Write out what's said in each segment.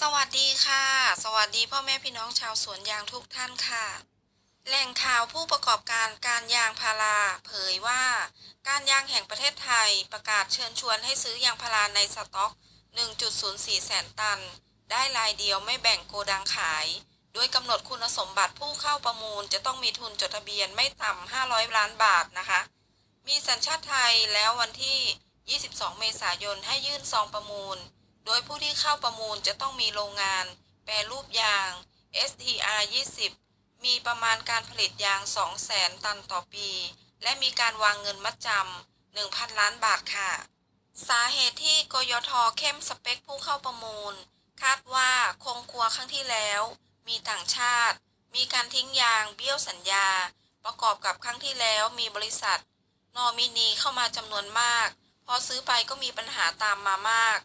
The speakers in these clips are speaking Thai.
สวัสดีค่ะ สวัสดีพ่อแม่พี่น้องชาวสวนยางทุกท่านค่ะ แหล่งข่าวผู้ประกอบการการยางพาราเผยว่า การยางแห่งประเทศไทยประกาศเชิญชวนให้ซื้อยางพาราในสต็อก 1.04 แสนตัน ได้รายเดียวไม่แบ่งโกดังขาย โดยกำหนดคุณสมบัติผู้เข้าประมูลจะต้องมีทุนจดทะเบียนไม่ต่ำ 500 ล้านบาทนะคะ มีสัญชาติไทยแล้ววันที่ 22 เมษายนให้ยื่นซองประมูล โดยผู้ที่เข้าประมูลจะต้องมีโรงงาน แปรรูปยาง STR 20 มีประมาณการผลิตยาง 200,000 ตันต่อปี และมีการวางเงินมัดจำ 1,000 ล้านบาทค่ะ สาเหตุที่กยทเข้มสเปคผู้เข้าประมูล คาดว่าคงครัวครั้งที่แล้ว มีต่างชาติ มีการทิ้งยางเบี้ยวสัญญา ประกอบกับครั้งที่แล้วมีบริษัท นอมินีเข้ามาจำนวนมาก พอซื้อไปก็มีปัญหาตามมามาก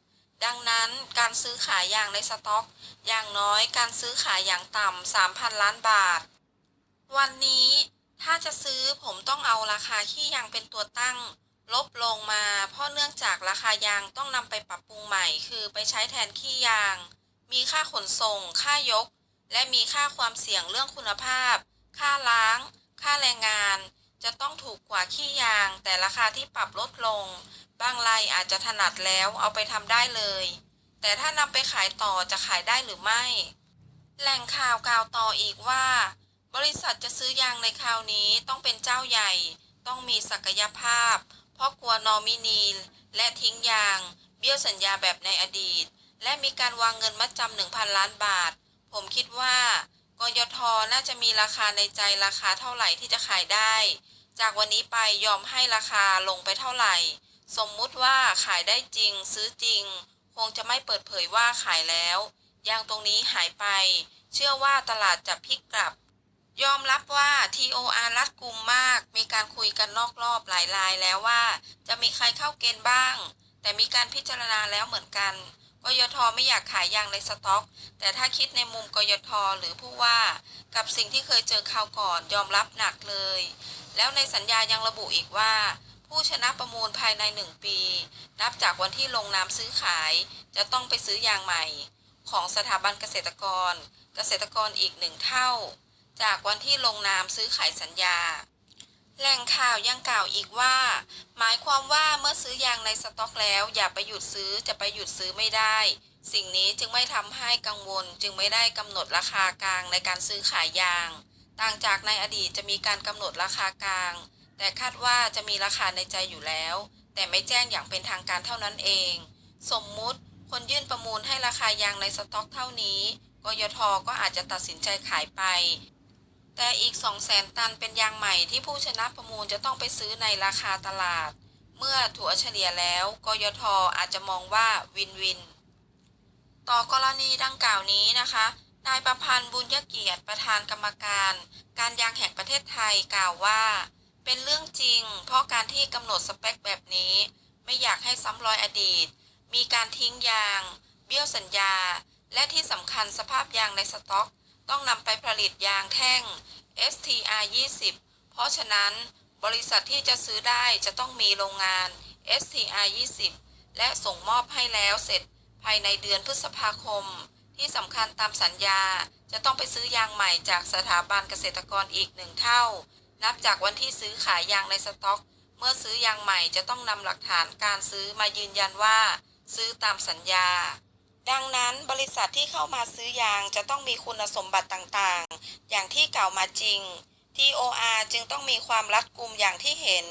ดังนั้นการซื้อขายยางในสต็อก อย่างน้อยการซื้อขายอย่างต่ำ 3,000 ล้านบาท วันนี้ถ้าจะซื้อผมต้องเอาราคาขี้ยางเป็นตัวตั้ง ลบลงมา เพราะเนื่องจากราคายางต้องนำไปปรับปรุงใหม่ คือไปใช้แทนขี้ยาง มีค่าขนส่ง ค่ายก และมีค่าความเสี่ยงเรื่องคุณภาพ ค่าล้าง ค่าแรงงาน จะต้องถูกกว่าขี้ยาง แต่ราคาที่ปรับลดลง บางรายอาจจะถนัดแล้วเอาไปทำได้เลย แต่ถ้านำไปขายต่อจะขายได้หรือไม่ แหล่งข่าวกล่าวต่ออีกว่า บริษัทจะซื้อยางในคราวนี้ต้องเป็นเจ้าใหญ่ ต้องมีศักยภาพ เพราะกลัวนอมินีและทิ้งยาง เบี้ยวสัญญาแบบในอดีต และมีการวางเงินมัดจำหนึ่งพันล้านบาท ผมคิดว่า กยทน่าจะมีราคาในใจราคาเท่าไหร่ที่จะขายได้ จากวันนี้ไปยอมให้ราคาลงไปเท่าไหร่ สมมุติว่าขายได้จริง ซื้อจริง คงจะไม่เปิดเผยว่าขายแล้วยางตรงนี้หายไป เชื่อว่าตลาดจะพลิกกลับ ยอมรับว่า TOR รัดกุมมาก มีการคุยกันนอกรอบหลายรายแล้วว่า จะมีใครเข้าเกณฑ์บ้าง แต่มีการพิจารณาแล้วเหมือนกัน กยทไม่อยากขายยางในสต็อก แต่ถ้าคิดในมุมกยทหรือผู้ว่า กับสิ่งที่เคยเจอคราวก่อนยอมรับหนักเลย แล้วในสัญญายังระบุอีกว่า ผู้ชนะประมูลภายใน 1 ปี นับจากวันที่ลงนามซื้อขาย จะต้องไปซื้อยางใหม่ ของสถาบันเกษตรกร เกษตรกรอีกหนึ่งเท่า จากวันที่ลงนามซื้อขายสัญญา แหล่งข่าวยังกล่าวอีกว่า หมายความว่าเมื่อซื้อยางในสต็อกแล้ว อย่าไปหยุดซื้อจะไปหยุดซื้อไม่ได้ สิ่งนี้จึงไม่ทำให้กังวลจึงไม่ได้กำหนดราคากลางในการซื้อขายยาง ต่างจากในอดีตจะมีการกำหนดราคากลาง แต่คาดว่าจะมีราคาในใจอยู่แล้ว แต่ไม่แจ้งอย่างเป็นทางการเท่านั้นเอง สมมุติคนยื่นประมูลให้ราคายางในสต็อกเท่านี้กยทก็อาจจะตัดสินใจขายไป แต่อีก 2 0 0แสนตันเป็นยางใหม่ที่ผู้ชนะประมูลจะต้องไปซื้อในราคาตลาด เมื่อถัวเฉลี่ยแล้วกยทอาจจะมองว่าวินวิน ต่อกรณีดังกล่าวนี้นะคะ นายประพันธ์บุญยเกียรติประธานกรรมการ การยางแห่งประเทศไทยกล่าวว่า เป็นเรื่องจริง เพราะการที่กำหนดสเปคแบบนี้ ไม่อยากให้ซ้ำรอยอดีต มีการทิ้งยาง เบี้ยวสัญญา และที่สำคัญสภาพยางในสต็อก ต้องนำไปผลิตยางแท่ง STR 20เพราะฉะนั้นบริษัทที่จะซื้อได้จะต้องมีโรงงาน STR 20และส่งมอบให้แล้วเสร็จภายในเดือนพฤษภาคม ที่สำคัญตามสัญญาจะต้องไปซื้อยางใหม่จากสถาบันเกษตรกรอีกหนึ่งเท่า นับจากวันที่ซื้อขายยางในสต็อก เมื่อซื้อยางใหม่จะต้องนำหลักฐานการซื้อมายืนยันว่า ซื้อตามสัญญา ดังนั้นบริษัทที่เข้ามาซื้อยางจะต้องมีคุณสมบัติต่างๆ อย่างที่กล่าวมาจริง TOR จึงต้องมีความรัดกุมอย่างที่เห็น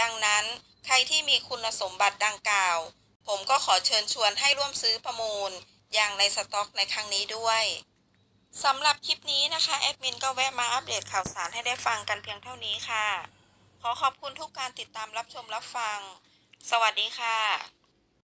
ดังนั้นใครที่มีคุณสมบัติดังกล่าว ผมก็ขอเชิญชวนให้ร่วมซื้อประมูลยางในสต็อกในครั้งนี้ด้วยสำหรับคลิปนี้นะคะแอดมินก็แวะมาอัปเดตข่าวสารให้ได้ฟังกันเพียงเท่านี้ค่ะ ขอขอบคุณทุกการติดตามรับชมรับฟัง สวัสดีค่ะ